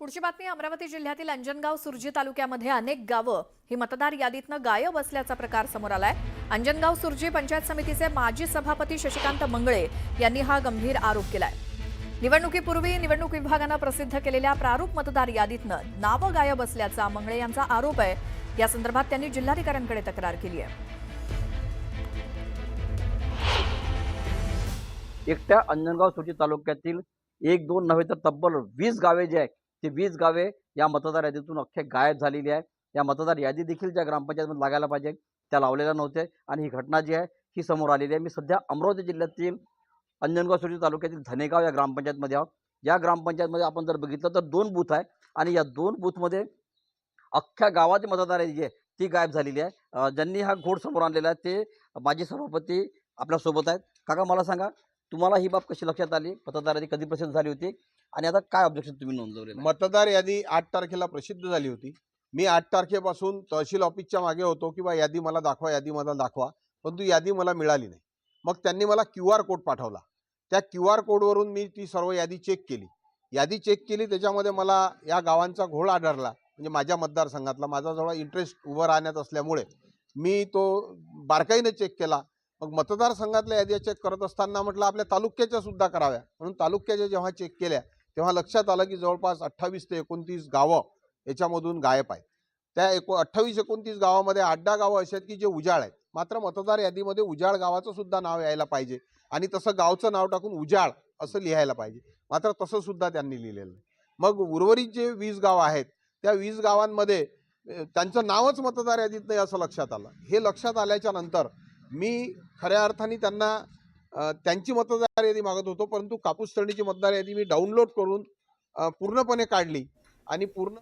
पुढची बातमी अमरावती जिल्ह्यातील अंजनगाव सुरजी तालुक्यामध्ये अनेक गावं ही मतदार यादीतनं गायब असल्याचा प्रकार समोर आलाय. अंजनगाव सुरजी पंचायत समितीचे माजी सभापती शशिकांत मंगळे यांनी हा गंभीर आरोप केलाय. निवडणुकीपूर्वी निवडणूक विभागानं प्रसिद्ध केलेल्या प्रारूप मतदार यादीतनं नावं गायब असल्याचा मंगळे यांचा आरोप आहे. या संदर्भात त्यांनी जिल्हाधिकाऱ्यांकडे तक्रार केली आहे. एकट्या अंजनगाव सुरजी तालुक्यातील एक दोन नव्हे तर तब्बल वीस गावे जे आहेत ती वीस गावे या मतदार यादीतून अख्खे गायब झालेली आहे. या मतदार यादी देखील ज्या ग्रामपंचायतमध्ये लागायला पाहिजे त्या लावलेल्या नव्हत्या आणि ही घटना जी आहे ही समोर आलेली आहे. मी सध्या अमरावती जिल्ह्यातील अंजनगाव सुरजी तालुक्यातील धनेगाव या ग्रामपंचायतमध्ये आहोत. या ग्रामपंचायतमध्ये आपण जर बघितलं तर दोन बूथ आहे आणि या दोन बूथमध्ये अख्ख्या गावाची मतदार यादी जी आहे. ती गायब झालेली आहे. ज्यांनी हा घोड समोर आणलेला आहे ते माजी सभापती आपल्यासोबत आहेत. काका मला सांगा तुम्हाला ही बाब कशी लक्षात आली? मतदार यादी कधी प्रसिद्ध झाली होती? आणि आता काय ऑब्जेक्शन तुम्ही नोंदवले मतदार यादी आठ तारखेला प्रसिद्ध झाली होती. मी आठ तारखेपासून तहसील ऑफिसच्या मागे होतो किंवा यादी मला दाखवा यादी मला दाखवा. परंतु यादी मला मिळाली नाही. मग त्यांनी मला क्यू आर कोड पाठवला. त्या क्यू आर कोडवरून मी ती सर्व यादी चेक केली. यादी चेक केली त्याच्यामध्ये मला या गावांचा घोळ आढळला. म्हणजे माझ्या मतदारसंघातला माझा जवळ इंटरेस्ट उभं राहण्यात असल्यामुळे. मी तो बारकाईने चेक केला. मग मतदारसंघातल्या याद्या चेक करत असताना म्हटलं आपल्या तालुक्याच्या सुद्धा कराव्या. म्हणून तालुक्याच्या जेव्हा चेक केल्या तेव्हा लक्षात आलं की जवळपास अठ्ठावीस ते एकोणतीस गावं याच्यामधून गायब आहेत. त्या एको अठ्ठावीस एकोणतीस गावामध्ये आठ दहा गावं अशी आहेत की जे उजाळ आहेत. मात्र मतदार यादीमध्ये उजाळ गावाचं सुद्धा नाव यायला पाहिजे आणि तसं गावचं नाव टाकून उजाळ असं लिहायला पाहिजे. मात्र तसं सुद्धा त्यांनी लिहिलेलं नाही. मग उर्वरित जे वीस गावं आहेत त्या वीस गावांमध्ये त्यांचं नावच मतदार यादीत नाही असं लक्षात आलं. हे लक्षात आल्याच्यानंतर मी खऱ्या अर्थाने त्यांना त्यांची मतदार यादी मागत होतो परंतु कापूस तळणीची मतदार यादी मी डाउनलोड करून पूर्णपणे काढली आणि पूर्ण